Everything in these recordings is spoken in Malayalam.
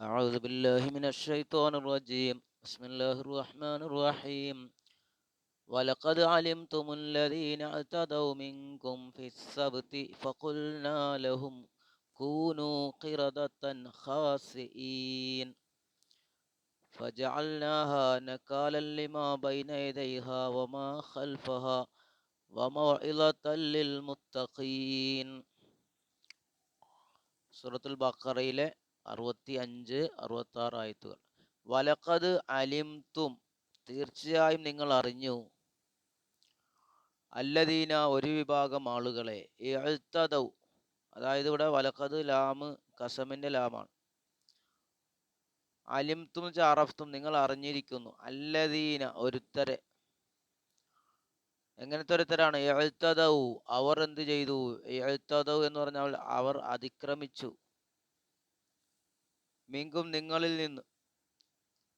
أعوذ بالله من الشيطان الرجيم بسم الله الرحمن الرحيم ولقد علمتم الذين اعتدوا منكم في السبت فقلنا لهم كونوا قردة خاسئين فجعلناها نكالا لما بين يديها وما خلفها وموعظة للمتقين സൂറത്തുൽ ബക്കറയിലെ അറുപത്തി അഞ്ച് അറുപത്തി ആറ് ആയത്തുകൾ. വലക്കത് അലിംതും തീർച്ചയായും നിങ്ങൾ അറിഞ്ഞു. അല്ലദീന ഒരു വിഭാഗം ആളുകളെ. എഴുത്തതൗ അതായത് ഇവിടെ വലക്കത് ലാമ് കസമിന്റെ ലാമാണ്. അലിംതും ചാറഫ്തും നിങ്ങൾ അറിഞ്ഞിരിക്കുന്നു. അല്ലദീന ഒരുത്തരെ. എങ്ങനത്തെ ഒരുത്തരാണ്? എഴുത്തതൗ അവർ എന്ത് ചെയ്തു? എഴുത്തതൗ എന്ന് പറഞ്ഞാൽ അവർ അതിക്രമിച്ചു. മിങ്കും നിങ്ങളിൽ നിന്ന്.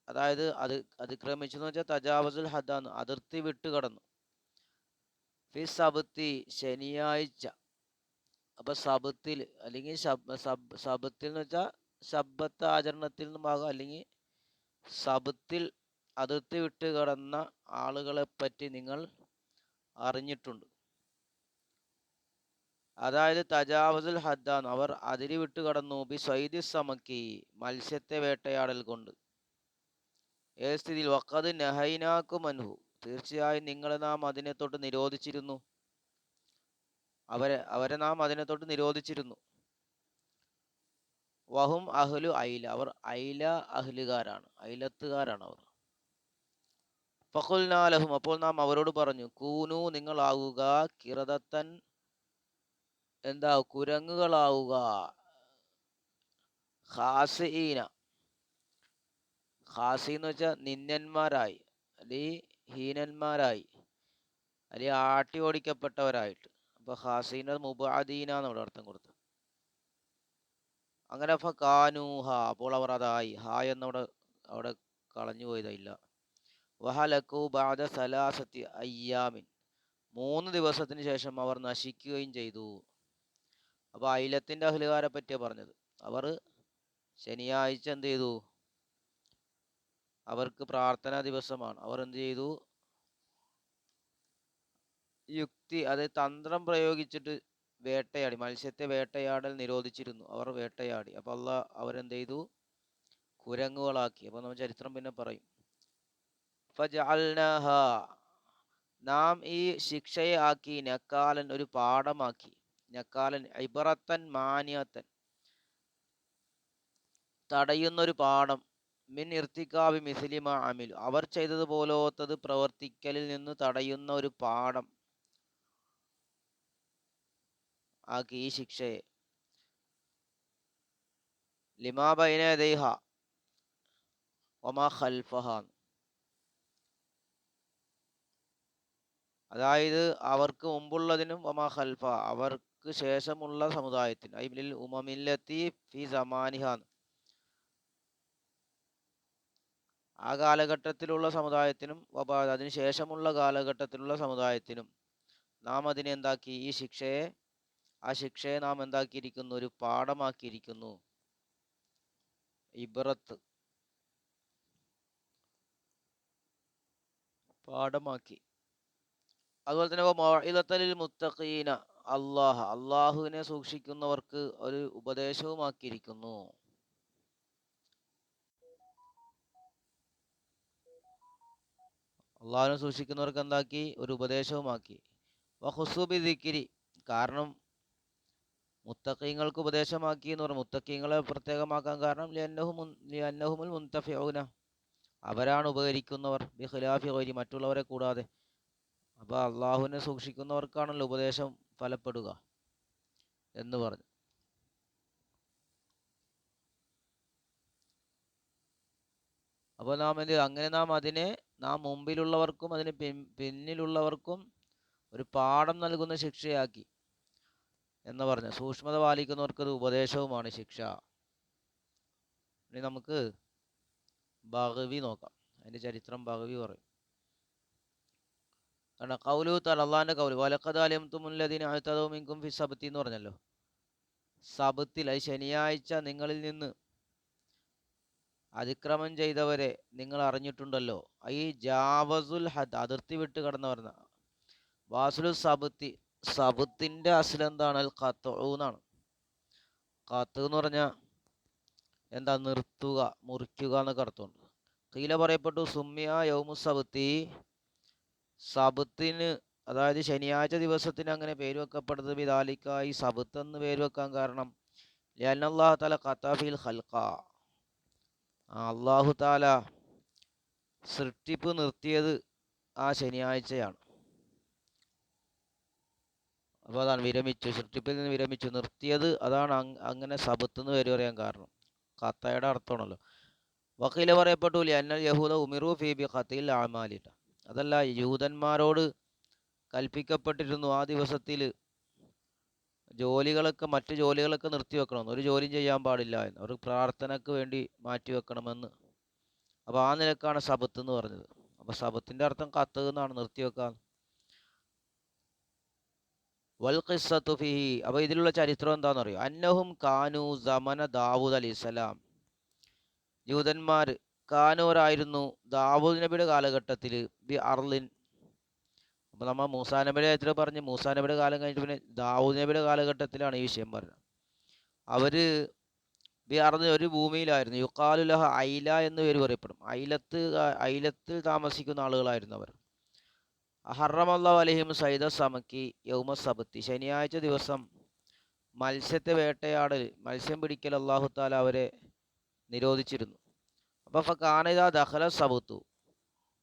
അതായത് അത് അതിക്രമിച്ചു എന്ന് വെച്ചാൽ തജാവസുൽ ഹദാന്ന് അതിർത്തി വിട്ട് കടന്നു. ഫി സബത്തി ശനിയാഴ്ച. അപ്പൊ സബത്തിൽ അല്ലെങ്കിൽ സബത്തിൽ എന്ന് വെച്ചാൽ ശബത്ത് ആചരണത്തിൽ നിന്ന് ഭാഗം അല്ലെങ്കിൽ സബത്തിൽ അതിർത്തി വിട്ട് കടന്ന ആളുകളെ പറ്റി നിങ്ങൾ അറിഞ്ഞിട്ടുണ്ട്. അതായത് തജാവസുൽ ഹദ്ദാൻ അവർ അതിരി വിട്ട് കടന്നു. ബി സൈദി സമക്കി. മത്സ്യത്തെ വേട്ടയാടൽ കൊണ്ട്. ഏത് സ്ഥിതിയിൽ വക്കത് നെഹൈനാക്കു മൻഹു. തീർച്ചയായും നിങ്ങളെ നാം അതിനെ തൊട്ട് നിരോധിച്ചിരുന്നു. അവരെ അവരെ നാം അതിനെ തൊട്ട് നിരോധിച്ചിരുന്നു. വഹും അഹ്ലു ഐല അവർ ഐല അഹ്ലുകാരാണ്. ഐലത്തുകാരാണ് അവർ. ഫഖുൽനാലഹും അപ്പോൾ നാം അവരോട് പറഞ്ഞു കൂനു നിങ്ങളാകുക കിറതത്തൻ എന്താ കുരങ്ങുകളാവുക. ഹാസീന ഹാസി എന്ന് വെച്ചാൽ നിന്നന്മാരായി. അല്ലെങ്കിൽ ഹീനന്മാരായി. അല്ലെങ്കിൽ ആട്ടി ഓടിക്കപ്പെട്ടവരായിട്ട്. അപ്പൊ ഹാസീന മുബാദീന എന്നുള്ള അർത്ഥം കൊടുത്തു. അങ്ങനെ അപ്പൊ കാനൂഹ അപ്പോൾ അവർ അതായി. ഹാ എന്നവിടെ അവിടെ കളഞ്ഞു പോയതില്ല. വഹലക്കു ബാദ സലാസത്തി അയ്യാമിൻ. മൂന്ന് ദിവസത്തിന് ശേഷം അവർ നശിക്കുകയും ചെയ്തു. അപ്പോൾ അയിലത്തിന്റെ അഹ്ലുകാരെ പറ്റിയാണ് പറഞ്ഞത്. അവർ ശനിയാഴ്ച എന്ത് ചെയ്തു? അവർക്ക് പ്രാർത്ഥനാ ദിവസമാണ്. അവർ എന്ത് ചെയ്തു? യുക്തി അത് തന്ത്രം പ്രയോഗിച്ചിട്ട് വേട്ടയാടി. മത്സ്യത്തെ വേട്ടയാടൽ നിരോധിച്ചിരുന്നു. അവർ വേട്ടയാടി. അപ്പോൾ അല്ല അവരെന്ത് ചെയ്തു? കുരങ്ങുകളാക്കി. അപ്പോൾ നമ്മൾ ചരിത്രം പിന്നെ പറയും. നാം ഈ ശിക്ഷയെ ആക്കി നക്കാലൻ ഒരു പാഠമാക്കി. നക്കാലൻ ഇബറത്തൻ മാനിയത്തൻ. തടയുന്നൊരു പാഠം മിൻ ഇർത്തിക്കാവി മിസിലിമ അമിലു. അവർ ചെയ്തതുപോലോത്തത് പ്രവർത്തിക്കലിൽ നിന്ന് തടയുന്ന ഒരു പാഠം. ആക്കി ഈ ശിക്ഷയെ. ലിമാബൈന ദേഹ ഒമാ ഖൽഫഹ. അതായത് അവർക്ക് മുമ്പുള്ളതിനും ഒമാ ഖൽഫ അവർക്ക് ശേഷമുള്ള സമുദായത്തിന് ഐബിലിൽ ഉമമില്ലത്തി ഫി സമാനിഹ ആ കാലഘട്ടത്തിലുള്ള സമുദായത്തിനും വബാദ അതിന് ശേഷമുള്ള കാലഘട്ടത്തിലുള്ള സമുദായത്തിനും നാം അതിനെ എന്താക്കി? ഈ ശിക്ഷയെ ആ ശിക്ഷയെ നാം എന്താക്കിയിരിക്കുന്നു? ഒരു പാഠമാക്കിയിരിക്കുന്നു. ഇബ്രത്ത്. പാഠമാക്കി. അതുപോലെ തന്നെ മുത്തഖീന. അള്ളാഹ് അള്ളാഹുവിനെ സൂക്ഷിക്കുന്നവർക്ക് ഒരു ഉപദേശവുമാക്കിയിരിക്കുന്നു. അള്ളാഹുവിനെ സൂക്ഷിക്കുന്നവർക്ക് എന്താക്കി? ഒരു ഉപദേശവുമാക്കി. വഹുസുബി ദിക്കിരി കാരണം മുത്തക്കീങ്ങൾക്ക് ഉപദേശമാക്കി എന്ന് പറഞ്ഞു. മുത്തക്കീങ്ങളെ പ്രത്യേകമാക്കാൻ കാരണം ലിയന്നഹുമുൽ മുന്തഫിഊന അവരാണ് ഉപകരിക്കുന്നവർ ബിഹുലാഫി മറ്റുള്ളവരെ കൂടാതെ. അപ്പോൾ അള്ളാഹുവിനെ സൂക്ഷിക്കുന്നവർക്കാണല്ലോ ഉപദേശം ഫലപ്പെടുക എന്ന് പറഞ്ഞു. അപ്പോൾ നാം എന്ത് അങ്ങനെ നാം അതിനെ നാം മുമ്പിലുള്ളവർക്കും അതിന് പിന്നിലുള്ളവർക്കും ഒരു പാഠം നൽകുന്ന ശിക്ഷയാക്കി എന്ന് പറഞ്ഞു. സൂക്ഷ്മത പാലിക്കുന്നവർക്ക് അത് ഉപദേശവുമാണ് ശിക്ഷ. ഇനി നമുക്ക് ഭഗവി നോക്കാം. അതിന്റെ ചരിത്രം ഭഗവി പറയും. കാരണം കൗലു തലല്ലാന്റെ കൗലു വലക്കതാലും തുമുല്ലതിന് അഴുത്തതവും മിങ്കും ഫി സബത്തി എന്ന് പറഞ്ഞല്ലോ. സബത്തിൽ അത് ശനിയാഴ്ച നിങ്ങളിൽ നിന്ന് അതിക്രമം ചെയ്തവരെ നിങ്ങൾ അറിഞ്ഞിട്ടുണ്ടല്ലോ. ഈ ജാവസുൽ ഹദ് അതിർത്തി വിട്ട് കടന്നവർ വാസുലു സബത്തി സബത്തിന്റെ അസിലെന്താണ് അൽ ഖത്തു എന്നാണ്. കത്ത് എന്ന് പറഞ്ഞാൽ എന്താ? നിർത്തുക മുറിക്കുക എന്നൊക്കെ അർത്ഥമുണ്ട്. കീല പറയപ്പെട്ടു സുമ്യ യൗമു സബത്തി സബത്തിന് അതായത് ശനിയാഴ്ച ദിവസത്തിന് അങ്ങനെ പേര് വെക്കപ്പെടുന്നത് വിദാലിക്കായി സബത്ത് എന്ന് പേര് വെക്കാൻ കാരണം അള്ളാഹു താല ഖത്താഫിൽ ഖൽഖ. അള്ളാഹു താല സൃഷ്ടിപ്പ് നിർത്തിയത് ആ ശനിയാഴ്ചയാണ്. അപ്പോൾ അതാണ് വിരമിച്ചു സൃഷ്ടിപ്പിൽ നിന്ന് വിരമിച്ചു. നിർത്തിയത് അതാണ് അങ്ങനെ സബത്ത് എന്ന് പേര് പറയാൻ കാരണം. ഖത്തയുടെ അർത്ഥമാണല്ലോ. വക്കീല പറയപ്പെട്ടു അന്നൽ യഹൂദ ഉമിറു ഫീബി ഖത്തിൽ ആമാലിട്ട അതല്ല യൂതന്മാരോട് കൽപ്പിക്കപ്പെട്ടിരുന്നു ആ ദിവസത്തിൽ ജോലികളൊക്കെ മറ്റു ജോലികളൊക്കെ നിർത്തി വെക്കണം ഒരു ജോലിയും ചെയ്യാൻ പാടില്ല എന്ന്. അവർ പ്രാർത്ഥനയ്ക്ക് വേണ്ടി മാറ്റി വെക്കണമെന്ന് അപ്പോൾ ആ നിലക്കാണ് സബത്ത് എന്ന് പറഞ്ഞത്. അപ്പോൾ സബത്തിന്റെ അർത്ഥം കത്ത് എന്നാണ് നിർത്തി വെക്കാൻ വൽ ഖിസ്സത്തു ഫിഹി. അപ്പോൾ ഇതിലുള്ള ചരിത്രം എന്താണെന്ന് അറിയോ അന്നഹും കാനു സമന ദാവൂദ് അലി ഇസ്ലാം ജൂതന്മാർ കാനൂരായിരുന്നു ദാവൂദ് നബിയുടെ കാലഘട്ടത്തിൽ ബി അർലിൻ. അപ്പോൾ നമ്മൾ മൂസാ നബിയുടെ കാര്യത്തിൽ പറഞ്ഞ് മൂസാ നബിയുടെ കാലം കഴിഞ്ഞിട്ട് പിന്നെ ദാവൂദ് നബിയുടെ കാലഘട്ടത്തിലാണ് ഈ വിഷയം പറഞ്ഞത്. അവർ ബി അർലിൻ ഒരു ഭൂമിയിലായിരുന്നു. യുക്കാലുലഹ ഐല എന്ന് പേര് പറയപ്പെടും. ഐലത്ത് ഐലത്തിൽ താമസിക്കുന്ന ആളുകളായിരുന്നു അവർ. ഹറമല്ല അലഹിം സൈദ സമക്കി യൗമ സബത്തി. ശനിയാഴ്ച ദിവസം മത്സ്യത്തെ വേട്ടയാടൽ മത്സ്യം പിടിക്കൽ അള്ളാഹു താല അവരെ നിരോധിച്ചിരുന്നു. അപ്പോൾ ഫക്കാനിത ദഹല സബുത്തു.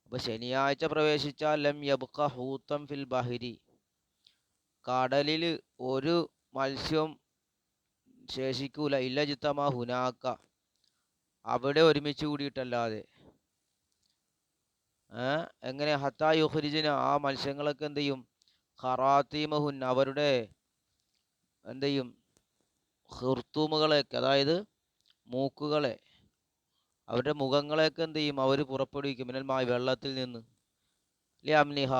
അപ്പോൾ ശനിയാഴ്ച പ്രവേശിച്ചാൽ ലം യബുക്ക ഹൂത്തം ഫിൽ ബഹിരി. കടലിൽ ഒരു മത്സ്യവും ശേഷിക്കൂല. ഇല്ല ചിത്തമാ ഹുനാക്ക. അവിടെ ഒരുമിച്ച് കൂടിയിട്ടല്ലാതെ. എങ്ങനെ? ഹത്താ യുഹരിജിന് ആ മത്സ്യങ്ങളൊക്കെ എന്ത് ചെയ്യും? ഖറാത്തീമഹുൻ അവരുടെ എന്ത് ചെയ്യും? ഹിർത്തൂമുകളെയൊക്കെ അതായത് മൂക്കുകളെ അവരുടെ മുഖങ്ങളെയൊക്കെ എന്ത് ചെയ്യും? അവർ പുറപ്പെടുവിക്കും. മിനൽ മായ വെള്ളത്തിൽ നിന്ന്. ലി അംനിഹ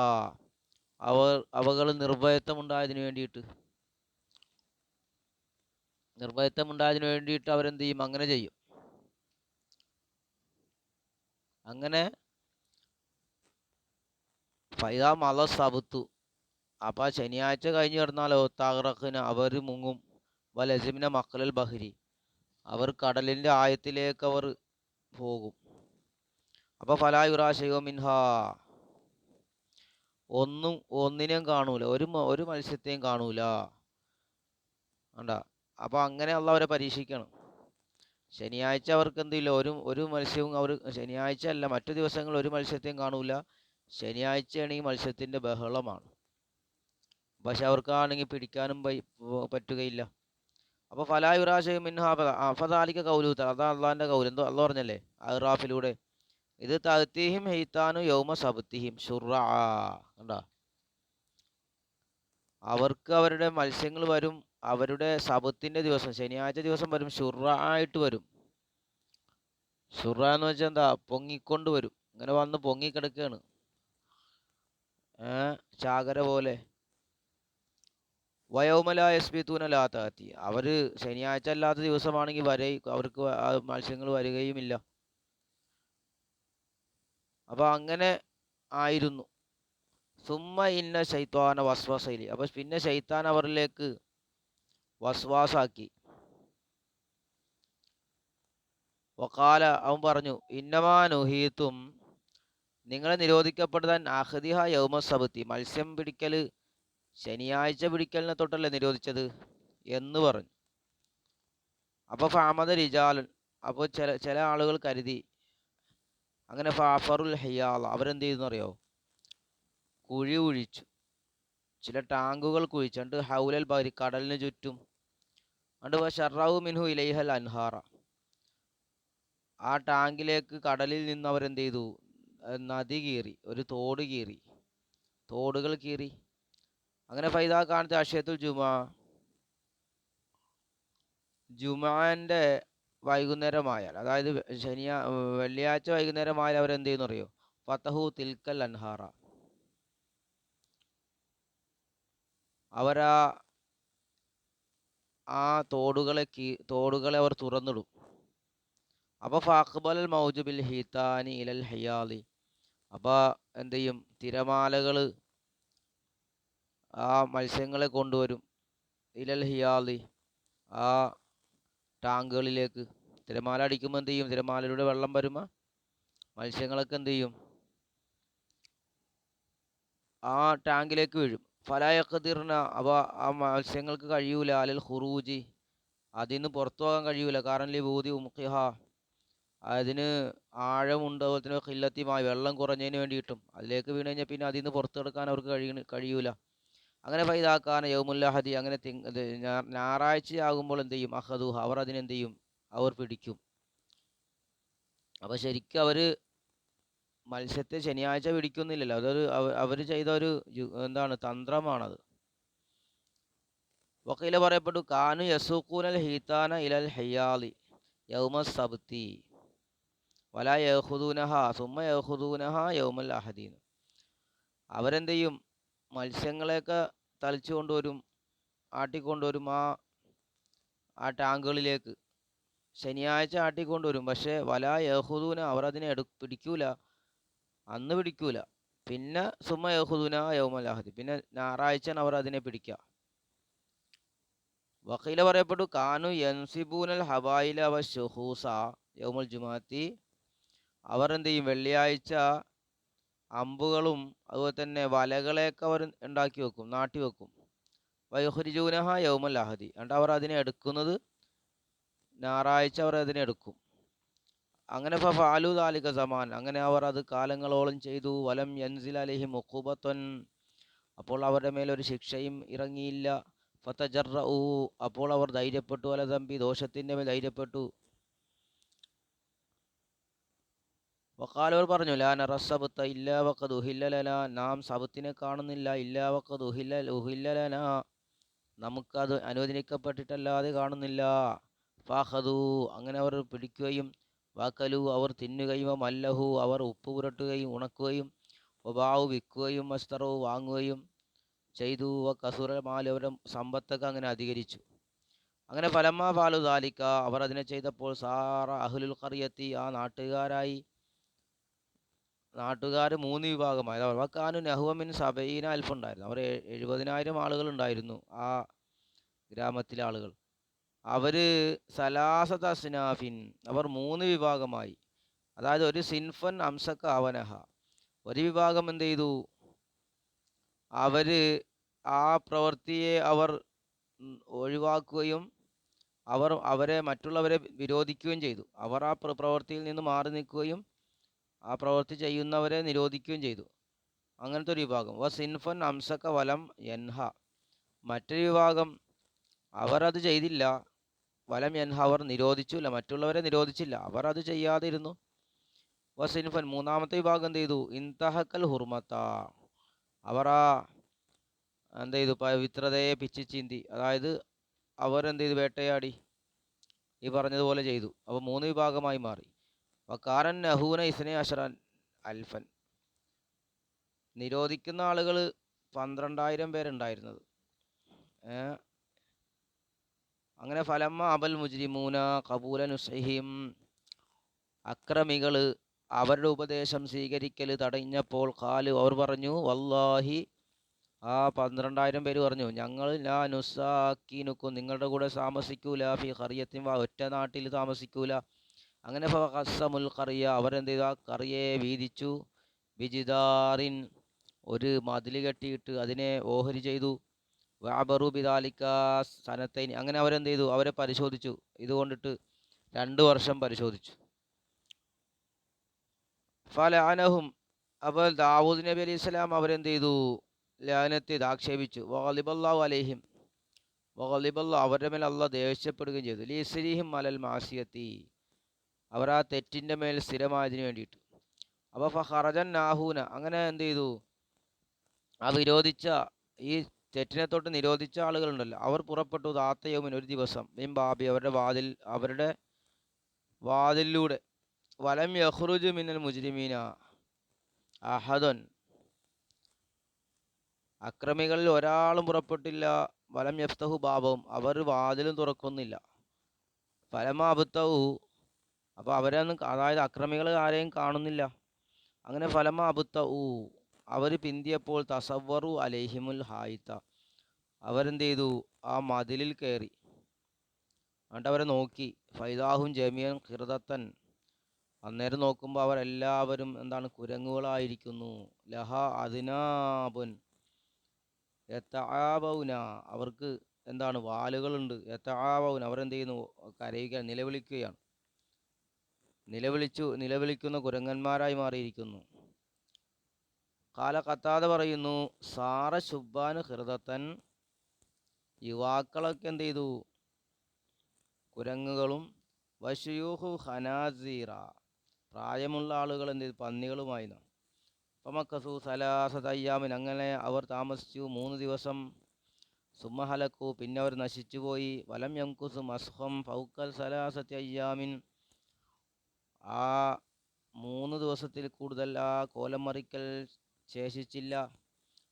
അവർ അവകൾ നിർഭയത്വം ഉണ്ടായതിനു വേണ്ടിയിട്ട്. നിർഭയത്വം ഉണ്ടായതിനു വേണ്ടിയിട്ട് അവരെന്ത് ചെയ്യും? അങ്ങനെ ചെയ്യും. അങ്ങനെ ഫൈദ മല സബത്തു. അപ്പം ശനിയാഴ്ച കഴിഞ്ഞ് കിടന്നാലോ? തകറക്കിന് അവർ മുങ്ങും. വലസിമിന മക്കളൽ ബഹരി. അവർ കടലിന്റെ ആയത്തിലേക്ക് അവർ പോകും. അപ്പോൾ ഫലായുറാശയോ മിൻഹ. ഒന്നും ഒന്നിനെയും കാണൂല. ഒരു ഒരു മത്സ്യത്തെയും കാണൂല. കണ്ട? അപ്പോൾ അങ്ങനെ അല്ല അവരെ പരീക്ഷിക്കണം. ശനിയാഴ്ച അവർക്ക് എന്തില്ല ഒരു ഒരു മത്സ്യവും അവർ ശനിയാഴ്ച അല്ല മറ്റു ദിവസങ്ങളിൽ ഒരു മത്സ്യത്തെയും കാണൂല. ശനിയാഴ്ചയാണ് ഈ മത്സ്യത്തിന്റെ ബഹളമാണ്. പക്ഷെ അവർക്കാണെങ്കിൽ പിടിക്കാനും പറ്റുകയില്ല. അപ്പോൾ ഫലായുറാശയും മിൻഹ അഫദാലിക്ക കൗലൂത്ത അതാ അള്ളാഹിന്റെ കൗൽ എന്തോ അള്ളാഹ് പറഞ്ഞല്ലേ അഹ്റാഫിലൂടെ. ഇത് തഹത്തിഹിം ഹെയ്ത്താനു യൗമ സബത്തിഹിം ഷുറ കണ്ടോ? അവർക്ക് അവരുടെ മത്സ്യങ്ങൾ വരും അവരുടെ സബത്തിന്റെ ദിവസം ശനിയാഴ്ച ദിവസം വരും ഷുറ ആയിട്ട് വരും. ഷുറ എന്ന് വെച്ചാൽ എന്താ പൊങ്ങിക്കൊണ്ട് വരും. ഇങ്ങനെ വന്ന് പൊങ്ങിക്കിടക്കുകയാണ് ചാകര പോലെ. വയോമല എസ് പി തൂനലാത്താത്തി അവർ ശനിയാഴ്ച അല്ലാത്ത ദിവസമാണെങ്കിൽ വരെ അവർക്ക് മത്സ്യങ്ങൾ വരികയുമില്ല. അപ്പോൾ അങ്ങനെ ആയിരുന്നു. സുമ്മ ഇന്ന ശൈത്വാന വസ്വാസയിലി. അപ്പോൾ പിന്നെ ശൈത്താൻ അവരിലേക്ക് വസ്വാസാക്കി. വക്കാല അവൻ പറഞ്ഞു ഇന്നമാ നുഹീത്തും നിങ്ങളെ നിരോധിക്കപ്പെടുത്താൻ അഹദിഹ യൗമ സബത്തി. മത്സ്യം പിടിക്കൽ ശനിയാഴ്ച പിടിക്കലിനെ തൊട്ടല്ലേ നിരോധിച്ചത്? എന്ന് പറഞ്ഞു. അപ്പോൾ ഫാമദ റിജാലൻ അപ്പോൾ ചില ചില ആളുകൾ കരുതി. അങ്ങനെ ഫാഫറുൽ ഹയ്യാള അവരെന്ത് ചെയ്തെന്ന് അറിയോ? കുഴി കുഴിച്ചു. ചില ടാങ്കുകൾ കുഴിച്ചുണ്ട് ഹൗലൽ ബരി കടലിന് ചുറ്റും. അണ്ട് ഷറാവു മിൻഹു ഇലൈഹൽ അൻഹാറ. ആ ടാങ്കിലേക്ക് കടലിൽ നിന്ന് അവരെന്ത് ചെയ്തു നദി കീറി ഒരു തോട് കീറി. തോടുകൾ കീറി. അങ്ങനെ ഫൈദ കാണത്തെ അക്ഷയത്തുൽ ജുമാ. ജുമാന്റെ വൈകുന്നേരമായാൽ അതായത് ശനിയാ വെള്ളിയാഴ്ച വൈകുന്നേരമായാൽ അവരെന്ത് ചെയ്യുന്നു അറിയോ? ഫത്തഹു തിൽക്കൽ അൻഹാറ. അവരാ ആ തോടുകളെ കീ തോടുകളെ അവർ തുറന്നിടും. അപ്പോൾ ഫാഖ്ബൽ മൗജുബിൽ ഹിതാനി ഇലൽ ഹയാലി. അപ്പോൾ എന്ത് ചെയ്യും? തിരമാലകൾ ആ മത്സ്യങ്ങളെ കൊണ്ടുവരും. ഇലൽ ഹിയാലി ആ ടാങ്കുകളിലേക്ക്. തിരമാല അടിക്കുമ്പോൾ എന്ത് ചെയ്യും? തിരമാലയിലൂടെ വെള്ളം വരുമ്പോൾ മത്സ്യങ്ങളൊക്കെ എന്ത് ചെയ്യും? ആ ടാങ്കിലേക്ക് വീഴും. ഫലായക്കതിർന അവ ആ മത്സ്യങ്ങൾക്ക് കഴിയൂല. അലൽ ഹുറൂജി അതിൽ നിന്ന് പുറത്തു പോകാൻ കഴിയൂല. കാരണം ലിബൂതി ഉമുഖിഹ അതിന് ആഴമുണ്ട്. അതുപോലെ തന്നെ ഖില്ലത്തിമായി വെള്ളം കുറഞ്ഞതിന് വേണ്ടിയിട്ടും. അതിലേക്ക് വീണ് കഴിഞ്ഞാൽ പിന്നെ അതിൽ നിന്ന് പുറത്തെടുക്കാൻ അവർക്ക് കഴിയണ കഴിയൂല. അങ്ങനെ ഫൈദാക്കാൻ യൗമുല്ലാഹദി അങ്ങനെ ഞായറാഴ്ചയാകുമ്പോൾ എന്ത് ചെയ്യും? അഹദു അവർ അതിനെന്ത് ചെയ്യും? അവർ പിടിക്കും. അപ്പോൾ ശരിക്കും അവർ മത്സ്യത്തെ ശനിയാഴ്ച പിടിക്കുന്നില്ലല്ലോ. അതൊരു അവർ ചെയ്ത ഒരു എന്താണ് തന്ത്രമാണത്. വക്കീല പറയപ്പെട്ടു കാനു യസൂക്കൂനൽ ഹീത്താന ഇലൽ ഹയ്യാലി യൗമ സബ്തി വല യഹുദൂനഹ സുമ്മ യഹുദൂനഹ യൗമൽ അഹദീൻ. അവരെന്ത് ചെയ്യും? മത്സ്യങ്ങളെയൊക്കെ തളിച്ചു കൊണ്ടുവരും ആട്ടിക്കൊണ്ടുവരും ആ ആ ടാങ്കുകളിലേക്ക്. ശനിയാഴ്ച ആട്ടിക്കൊണ്ടുവരും പക്ഷേ വല യഹുദൂന അവർ അതിനെ എടു പിടിക്കൂല. അന്ന് പിടിക്കൂല. പിന്നെ സുമ യഹുദൂന യൗമൽ അഹദി. പിന്നെ ഞായറാഴ്ച അവർ അതിനെ പിടിക്കുക വക്കീല പറയപ്പെട്ടു കാനു യൻസിബൂനൽ ഹബായില അവ ഷുഹൂസ യൗമുൽ ജുമാത്തി. അവർ എന്ത് ചെയ്യും? വെള്ളിയാഴ്ച അമ്പുകളും അതുപോലെ തന്നെ വലകളെയൊക്കെ അവർ ഉണ്ടാക്കി വെക്കും നാട്ടി വെക്കും. വൈഹുരിജൂനഹ യൗമൽ അഹദി. എന്നിട്ട് അവർ അതിനെ എടുക്കുന്നത് ഞായറാഴ്ച അവർ അതിനെ എടുക്കും. അങ്ങനെ ഫാലു താലിക സമാൻ. അങ്ങനെ അവർ അത് കാലങ്ങളോളം ചെയ്തു. വലം യൻസിൽ അലഹി മുക്കുബത്തൻ അപ്പോൾ അവരുടെ മേലൊരു ശിക്ഷയും ഇറങ്ങിയില്ല. ഫതജറു അപ്പോൾ അവർ ധൈര്യപ്പെട്ടു. അല തമ്പി ദോഷത്തിന്റെ മേൽ ധൈര്യപ്പെട്ടു. വക്കാലവർ പറഞ്ഞു ലാ നറസബത്ത ഇല്ലാ വക്കത് ഉഹില്ലലന നാം സബത്തിനെ കാണുന്നില്ല ഇല്ലാ വക്കത് ഉഹില്ല ഉഹില്ലലന നമുക്കത് അനുവദിക്കപ്പെട്ടിട്ടല്ലാതെ കാണുന്നില്ല. ഫാഹദു അങ്ങനെ അവർ പിടിക്കുകയും വാക്കലു അവർ തിന്നുകയും മല്ലഹു അവർ ഉപ്പ് പുരട്ടുകയും ഉണക്കുകയും ഒബാവു വിൽക്കുകയും വസ്ത്രവും വാങ്ങുകയും ചെയ്തു. മാൽ അവരുടെ സമ്പത്തൊക്കെ അങ്ങനെ അധികരിച്ചു. അങ്ങനെ ഫലമ്മ ഫാലു ദാലിക്ക അവർ അതിനെ ചെയ്തപ്പോൾ സാറ അഹുലുൽ കറിയത്തി ആ നാട്ടുകാരായി നാട്ടുകാർ മൂന്ന് വിഭാഗമായി. വക്കാനു നെഹുവമിൻ സബൈന അൽഫുണ്ടായിരുന്നു. അവർ എഴുപതിനായിരം ആളുകൾ ഉണ്ടായിരുന്നു ആ ഗ്രാമത്തിലെ ആളുകൾ. അവർ സലാസത അസ്നാഫിൻ അവർ മൂന്ന് വിഭാഗമായി. അതായത് ഒരു സിൻഫൻ അംസക്ക അവനഹ. ഒരു വിഭാഗം എന്ത് ചെയ്തു? അവർ ആ പ്രവൃത്തിയെ അവർ ഒഴിവാക്കുകയും അവർ അവരെ മറ്റുള്ളവരെ വിരോധിക്കുകയും ചെയ്തു. അവർ ആ പ്രവൃത്തിയിൽ നിന്ന് മാറി നിൽക്കുകയും ആ പ്രവൃത്തി ചെയ്യുന്നവരെ നിരോധിക്കുകയും ചെയ്തു. അങ്ങനത്തെ ഒരു വിഭാഗം. വ സിൻഫൻ അംസക്ക വലം എൻഹ മറ്റൊരു വിഭാഗം അവർ അത് ചെയ്തില്ല. വലം എൻഹ അവർ നിരോധിച്ചില്ല. മറ്റുള്ളവരെ നിരോധിച്ചില്ല. അവർ അത് ചെയ്യാതിരുന്നു. വ സിൻഫൻ മൂന്നാമത്തെ വിഭാഗം എന്ത് ചെയ്തു? ഇൻതഹക്കൽ ഹുർമത്ത അവർ ആ എന്ത് ചെയ്തു? പവിത്രതയെ പിച്ചി ചീന്തി. അതായത് അവരെന്ത് ചെയ്തു? വേട്ടയാടി. ഈ പറഞ്ഞതുപോലെ ചെയ്തു. അപ്പോൾ മൂന്ന് വിഭാഗമായി മാറി. വക്കാരൻ നഹൂന ഇസ്നെ അൽഫൻ. നിരോധിക്കുന്ന ആളുകൾ പന്ത്രണ്ടായിരം പേരുണ്ടായിരുന്നത്? അങ്ങനെ ഫലമ്മ അബൽ മുജ്രിമൂന കബൂല നുസഹിം അക്രമികൾ അവരുടെ ഉപദേശം സ്വീകരിക്കൽ തടഞ്ഞപ്പോൾ കാൽ അവർ പറഞ്ഞു വല്ലാഹി ആ പന്ത്രണ്ടായിരം പേര് പറഞ്ഞു ഞങ്ങൾ ലാ നുസാക്കിനുക്കും നിങ്ങളുടെ കൂടെ താമസിക്കൂല ഫി ഹറിയത്തിൻ ഒറ്റ നാട്ടിൽ താമസിക്കൂല. അങ്ങനെ ഫസമുൽ കറിയ അവരെന്ത് ചെയ്തു ആ കറിയെ വീതിച്ചു. ബിജിദാറിൻ ഒരു മതിൽ കെട്ടിയിട്ട് അതിനെ ഓഹരി ചെയ്തു. വാബറു ബിദാലിക്ക സനത്തൈൻ. അങ്ങനെ അവരെന്ത് ചെയ്തു അവരെ പരിശോധിച്ചു. ഇതുകൊണ്ടിട്ട് രണ്ട് വർഷം പരിശോധിച്ചു. ഫലാനഹും അപ്പോൾ ദാവൂദ് നബി അലൈഹി സ്വലാം അവരെന്ത് ചെയ്തു ലാനത്തെ ആക്ഷേപിച്ചു വഹലിബല്ലാഹു അലൈഹിം. വഗലിബല്ല അവരുടെ മേൽ അള്ളാഹ് ദേഷ്യപ്പെടുകയും ചെയ്തു. ലീസ്ലിഹിം അലൽ മാസിയത്തി. അവർ ആ തെറ്റിന്റെ മേൽ സ്ഥിരമായതിനു വേണ്ടിയിട്ട്. അപ്പോൾ ഫഹറജൻ നാഹൂന. അങ്ങനെ എന്ത് ചെയ്തു? ആ വിരോധിച്ച ഈ തെറ്റിനെ തൊട്ട് നിരോധിച്ച ആളുകളുണ്ടല്ലോ. അവർ പുറപ്പെട്ടു ദാത്തയോമിൻ ഒരു ദിവസം. ബിംബാബി ബാബി അവരുടെ വാതിൽ അവരുടെ വാതിലൂടെ വലം യഹ്റുജു മിന്നൽ മുജ്രിമീന അഹദൻ. അക്രമികളിൽ ഒരാളും പുറപ്പെട്ടില്ല. വലം യഫ്തഹു ബാബവും. അവർ വാതിലും തുറക്കുന്നില്ല. ഫലമാബുത്തഹു അപ്പോൾ അവരൊന്നും അതായത് അക്രമികൾ ആരെയും കാണുന്നില്ല. അങ്ങനെ ഫലമ അബുത്ത ഊ അവർ പിന്തിയപ്പോൾ തസവറു അലൈഹിമുൽ ഹായിത്ത. അവരെന്ത് ചെയ്തു ആ മതിലിൽ കയറി എന്നിട്ട് അവരെ നോക്കി. ഫൈദാഹും ജമിയൻ ഖിർദത്തൻ. അന്നേരം നോക്കുമ്പോൾ അവരെല്ലാവരും എന്താണ് കുരങ്ങുകളായിരിക്കുന്നു. ലഹ അതിനാബുൻ എത്താബൗന അവർക്ക് എന്താണ് വാലുകളുണ്ട്. എത്താബൗന അവരെന്ത് ചെയ്യുന്നു കരയുക നിലവിളിക്കുകയാണ്. നിലവിളിച്ചു നിലവിളിക്കുന്ന കുരങ്ങന്മാരായി മാറിയിരിക്കുന്നു. കാല കത്താതെ പറയുന്നു സാറ ശുബാന് ഹൃദത്തൻ യുവാക്കളൊക്കെ എന്ത് ചെയ്തു? കുരങ്ങുകളും വശുയൂഹു ഹനാസീറ. പ്രായമുള്ള ആളുകൾ എന്ത് ചെയ്തു? പന്നികളുമായി പമക്കസു സലാസ തയ്യാമിൻ അങ്ങനെ അവർ താമസിച്ചു. മൂന്ന് ദിവസം സുമഹലക്കു പിന്നെ അവർ നശിച്ചുപോയി. വലം യംകുസു മസ്ഹം ഫൗക്കൽ സലാസത്തി അയ്യാമിൻ ആ മൂന്ന് ദിവസത്തിൽ കൂടുതൽ ആ കോലം മറിക്കൽ ശേഷിച്ചില്ല.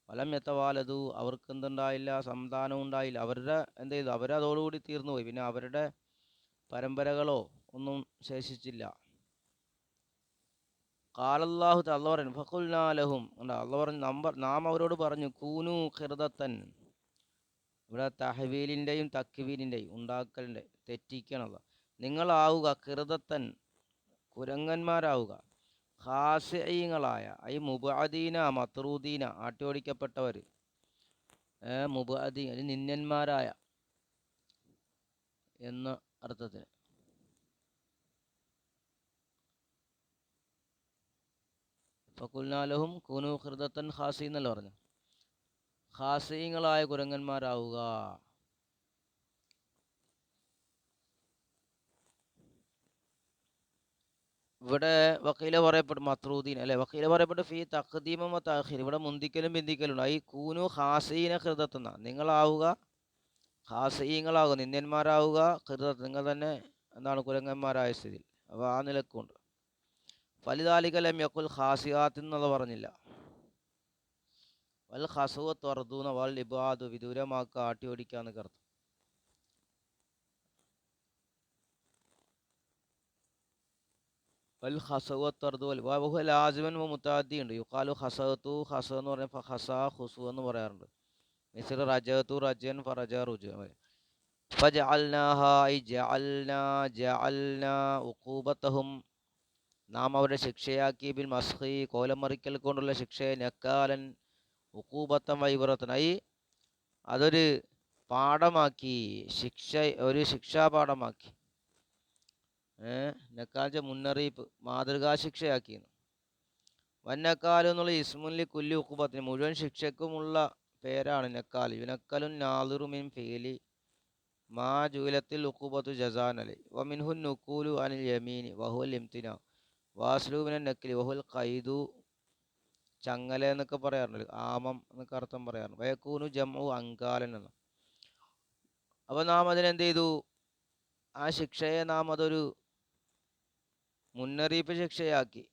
ഫലം എത്തവാലതു. അവർക്ക് എന്തുണ്ടായില്ല? സന്താനം ഉണ്ടായില്ല. അവരുടെ എന്ത് ചെയ്തു? അവരതോടുകൂടി തീർന്നുപോയി. പിന്നെ അവരുടെ പരമ്പരകളോ ഒന്നും ശേഷിച്ചില്ല. കാലല്ലാഹു അല്ല പറഞ്ഞു ഫക്കുൽനാലഹും ഉണ്ട് പറഞ്ഞു നമ്പർ നാം അവരോട് പറഞ്ഞു കൂനു ഖിർദത്തൻ. ഇവിടെ തഹവീലിന്റെയും തക്വീലിന്റെയും ഉണ്ടാക്കലിന്റെ തെറ്റിക്കണത്. നിങ്ങളാവുക ഖിർദത്തൻ. കുരങ്ങന്മാരാവുക ഹാസ്യങ്ങളായ ഐ മുബാദീന മത്രൂദീന ആട്ടിയോടിക്കപ്പെട്ടവർ അല്ലെങ്കിൽ നിന്നന്മാരായ എന്ന അർത്ഥത്തിന്. ഫക്കുൽനാലഹും കുനു ഹൃദത്തൻ ഹാസി എന്നല്ല പറഞ്ഞു ഹാസിയങ്ങളായ കുരങ്ങന്മാരാവുക. ഇവിടെ വക്കീല പറയപ്പെടും മത്രൂദീൻ അല്ലെ? വക്കീല പറയപ്പെട്ടു ഫീ തഖദീമും താഹിർ ഇവിടെ മുന്തിക്കലും ബിന്ദിക്കലും ഈ കൂനു ഹാസീന ഹൃദത്തുന്ന നിങ്ങളാവുക ഹാസീങ്ങളാവുക നിന്ദ്യന്മാരാവുക ഹൃദത്ത് നിങ്ങൾ തന്നെ എന്താണ് കുരങ്ങന്മാരായ സ്ഥിതി അപ്പോൾ ആ നിലക്കുണ്ട്. ഫലിതാലികലം യക്കുൽ ഹാസിയാത്ത് എന്നത് പറഞ്ഞില്ല. വൽ ഹസുവ തുറദൂന വൽ ഇബാദു വിദൂരമാക്കുക ആട്ടി ഓടിക്കാന്ന് കറുത്തു വൽ ഹസവ തുറദു വൽ വഹു ലാസിമൻ മുത്താദി ഉണ്ട് യുക്കാലു ഹസത്തു ഹസ എന്ന് പറഞ്ഞാൽ ഹസ ഹുസു എന്ന് പറയാറുണ്ട്. മിസ്ർ റജത്തു റജൻ ഫറജ റുജു ഉഖൂബത്തഹും. നാം അവരുടെ ശിക്ഷയാക്കി ബിൽ മസ്ഹി കോലം മറിക്കൽ കൊണ്ടുള്ള ശിക്ഷയെ നക്കാലൻ ഉക്കൂബത്തം വൈബറത്തനായി അതൊരു പാഠമാക്കി ശിക്ഷ ഒരു ശിക്ഷാ നക്കാലിച്ച മുന്നറിയിപ്പ് മാതൃകാ ശിക്ഷയാക്കിയിരുന്നു വന്നക്കാലം എന്നുള്ള ഇസ്മുല്ലി കുല്ലി ഉക്കുബത്തിന് മുഴുവൻ ശിക്ഷക്കുമുള്ള പേരാണ് നക്കാൽ യുനക്കലും നാദിറുമിൻ ഫേലി മാ ജൂലത്തിൽ ഉക്കുബത്തു ജസാനലി. വമിൻഹുൻ നുക്കൂലു അനിൽ യമീനി. വഹുൽ ഇംതിന. വാസ്ലൂബിനെ നക്കിലി. വഹുൽ ഖൈദു ചങ്ങല എന്നൊക്കെ പറയാറുണ്ട്. ആമം എന്നൊക്കെ അർത്ഥം പറയാറുണ്ട്. വയക്കൂനു ജമ്മു അങ്കാലൻ എന്ന്. അപ്പോൾ നാം അതിനെന്ത് ചെയ്തു? ആ ശിക്ഷയെ നാം അതൊരു മുന്നറിയിപ്പ് ശിക്ഷയാക്കി.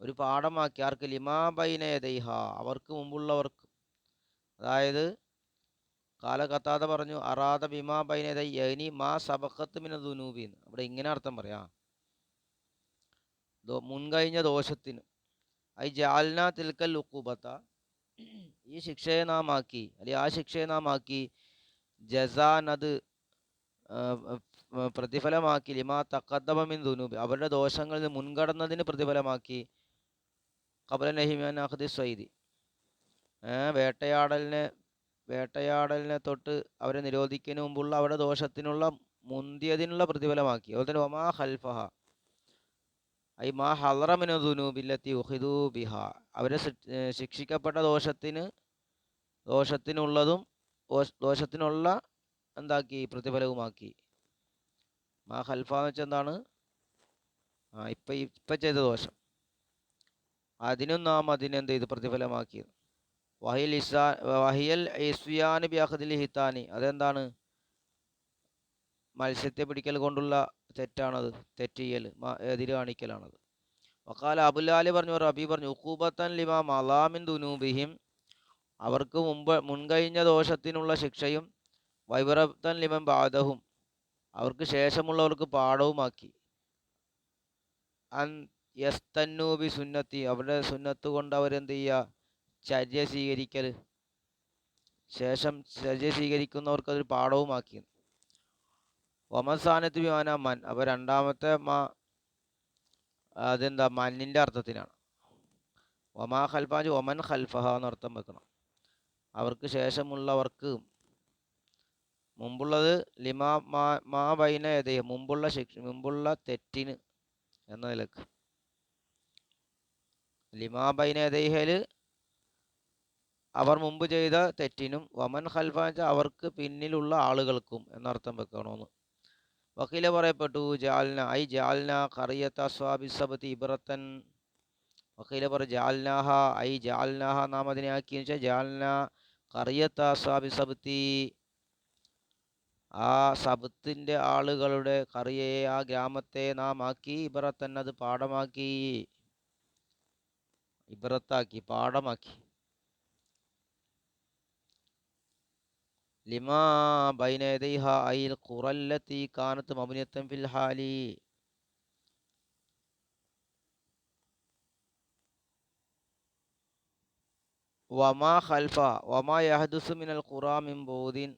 ഒരു പാഠമാക്കി. ആർക്ക്? ലിമാ ബൈനയദൈഹ അവർക്ക് മുമ്പുള്ളവർക്ക്. അതായത് കാലകത്താത പറഞ്ഞു അറാദ ബിമാ ബൈനയദൈ യനി മാ സബക്കത്ത് മിന ദുനൂബിന്ന് അവിടെ ഇങ്ങനെ അർത്ഥം പറയാം. മുൻകഴിഞ്ഞ ദോഷത്തിന്. ഐ ജാൽന തിൽക്കൽ ഉക്കൂബത്ത ഈ ശിക്ഷയെ നാം ആക്കി അല്ലെങ്കിൽ ആ ശിക്ഷയെ നാം ആക്കി ജസാൻ അത് പ്രതിഫലമാക്കി. ലിമാ തക്കദ്ദമിൻ ദുനൂബ്. അവരുടെ ദോഷങ്ങളിൽ മുൻകടന്നതിന് പ്രതിഫലമാക്കി. കബല നഹിമാൻ അഹദി സ്വൈദി. വേട്ടയാടലിനെ വേട്ടയാടലിനെ തൊട്ട് അവരെ നിരോധിക്കുന്നതിന് മുമ്പുള്ള അവരുടെ ദോഷത്തിനുള്ള മുന്തിയതിനുള്ള പ്രതിഫലമാക്കി. അതുപോലെ തന്നെ ഒമാ ഹൽഫഹ ഐ മാ ഹലറമിനുദുനൂബില്ലത്തി ഉഹിദു ബിഹ. അവരെ ശിക്ഷിക്കപ്പെട്ട ദോഷത്തിന് ദോഷത്തിനുള്ളതും ദോഷത്തിനുള്ള എന്താക്കി? പ്രതിഫലവുമാക്കി. മാ ഹൽഫ എന്ന് വെച്ചാൽ എന്താണ്? ആ ഇപ്പം ഇപ്പം ചെയ്ത ദോഷം. അതിനും നാം അതിനെന്ത് ചെയ്ത്? പ്രതിഫലമാക്കിയത്. വഹിൽ ഇസാ വഹിയൽ ഇസ്വിയാൻ ബിഅഖദിൽ ഹിത്താനി. അതെന്താണ്? മത്സ്യത്തെ പിടിക്കൽ കൊണ്ടുള്ള തെറ്റാണത്. തെറ്റിയൽ എതിര് കാണിക്കലാണത്. വക്കാല അബുലാലി പറഞ്ഞു റബി പറഞ്ഞു ഉക്കൂബത്തൻ ലിമാ മലാമിൻ ദുനൂബിഹിം. അവർക്ക് മുമ്പ് മുൻകഴിഞ്ഞ ദോഷത്തിനുള്ള ശിക്ഷയും വൈബറത്തൻ ലിമൻ ബാധവും അവർക്ക് ശേഷമുള്ളവർക്ക് പാഠവുമാക്കി. യസ്തന്നൂബി സുന്നത്തി അവരുടെ സുന്നത്ത് കൊണ്ട് അവരെന്ത് ചെയ്യുക? ചര്യ സ്വീകരിക്കൽ ശേഷം ചര്യ സ്വീകരിക്കുന്നവർക്ക് അതൊരു പാഠവുമാക്കി. ഒമസാനത്ത് വിമാന മൻ അപ്പോൾ രണ്ടാമത്തെ മാ അതെന്താ? മന്നിന്റെ അർത്ഥത്തിനാണ്. ഒമാ ഖൽഫാജ് ഒമൻ ഖൽഫഹ എന്നർത്ഥം വെക്കണം. അവർക്ക് ശേഷമുള്ളവർക്ക് മുമ്പുള്ളത് ലിമാ മാ മാ ബൈന എതയ മുമ്പുള്ള ശിക്ഷ മുമ്പുള്ള തെറ്റിന് എന്ന നിലയ്ക്ക്. ലിമാ ബൈന എതയ്ഹൽ അവർ മുമ്പ് ചെയ്ത തെറ്റിനും വമൻ ഖൽഫാച്ച അവർക്ക് പിന്നിലുള്ള ആളുകൾക്കും എന്നർത്ഥം വെക്കണമെന്ന് വക്കീല പറയപ്പെട്ടു ജാൽന ഐ ജാൽന കറിയത്ത സ്വാബി സബത്തി ഇബ്രത്തൻ. വക്കീല പറ ജാൽനാഹ ഐ ജാൽനാഹ നാം അതിനെ ആക്കിയെന്ന് വെച്ചാൽ ജാൽന കറിയത്ത സ്വാബി സബത്തി ആ സബത്തിന്റെ ആളുകളുടെ കറിയെ ആ ഗ്രാമത്തെ നാം ആക്കി ഇബ്രത്തൻ അത് പാഠമാക്കി. ഇബ്രത്താക്കി പാഠമാക്കി. ലിമാ ബൈനൈദൈഹ ഐൽ ഖുറല്ലത്തി കാനത്ത് മബ്നിയത്തൻ ഫിൽ ഹാലി. വമാ ഖൽഫ വമാ യഹദുസു മിനൽ ഖുറാ മിൻ ബോദിൻ.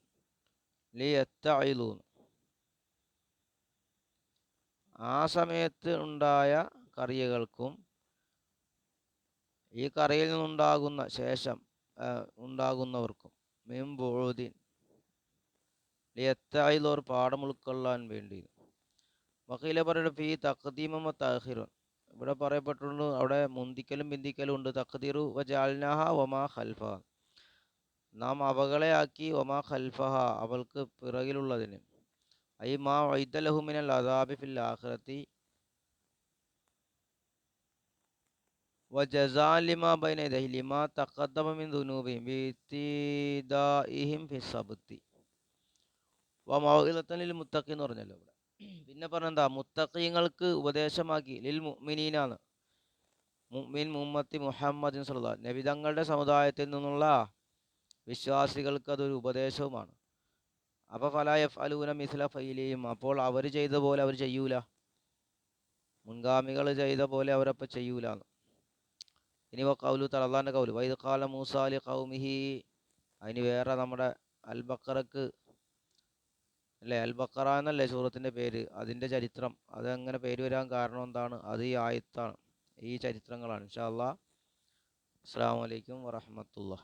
ലിയത്തഇലൂൻ. ആ സമയത്ത് ഉണ്ടായ കറികൾക്കും ഈ കറിയിൽ നിന്നുണ്ടാകുന്ന ശേഷം ഉണ്ടാകുന്നവർക്കും മീൻപോഴുതി ലിയത്തായിലോർ പാഠം ഉൾക്കൊള്ളാൻ വേണ്ടി. വക്കീല പറയുന്നത് ഫീ തഖദീമ തഹിറുൻ ഇവിടെ പറയപ്പെട്ടിട്ടുണ്ട് അവിടെ മുന്തിക്കലും ബിന്ദിക്കലും ഉണ്ട്. തഖദീറു വജാൽനാഹ വമാ ഖൽഫ. നാം അവകളെയാക്കി ഒമാ ഖൽഫഹ അവൾക്ക് പിറകിലുള്ളതിന്. ഐ മാ വൈദലഹുമിനൽ അദാബി ഫിൽ ആഖിറത്തി. വജസാലിമ ബൈന ദഹിലിമ തഖദ്ദമിൻ ദുനൂബിം ബിത്തിദാഇഹിം ഫിസബ്തി വ മൗഇദത്തൻ ലിൽ മുത്തഖി എന്ന് പറഞ്ഞല്ലോ ഇവിടെ. പിന്നെ പറഞ്ഞെന്താ മുത്തഖീങ്ങൾക്ക് ഉപദേശമാക്കി ലിൽ മുഅ്മിനീനാണ്. മുഅ്മിൻ മുഹമ്മത്തി മുഹമ്മദിൻ സല്ലല്ലാഹു നബി തങ്ങളുടെ സമുദായത്തിൽ നിന്നുള്ള വിശ്വാസികൾക്ക് അതൊരു ഉപദേശവുമാണ്. അപ്പോൾ ഫലായ അലൂന മിസ്ല ഫൈലിയും അപ്പോൾ അവർ ചെയ്ത പോലെ അവർ ചെയ്യൂല. മുൻഗാമികൾ ചെയ്ത പോലെ അവരപ്പോൾ ചെയ്യൂല ഇനി കൗലു തലല്ലാന്റെ കൗലു വൈദ് കാല മൂസാലി കൗമിഹി അതിന് വേറെ നമ്മുടെ അൽബക്കറക്ക് അല്ലേ? അൽ ബക്കറ എന്നല്ലേ സൂറത്തിന്റെ പേര്? അതിന്റെ ചരിത്രം. അതെങ്ങനെ പേര് വരാൻ കാരണം എന്താണ്? അത് ഈ ആയത്താണ്. ഈ ചരിത്രങ്ങളാണ്. ഇൻഷാ അല്ലാ അസ്സാം വലൈക്കും വറഹമത്തുള്ള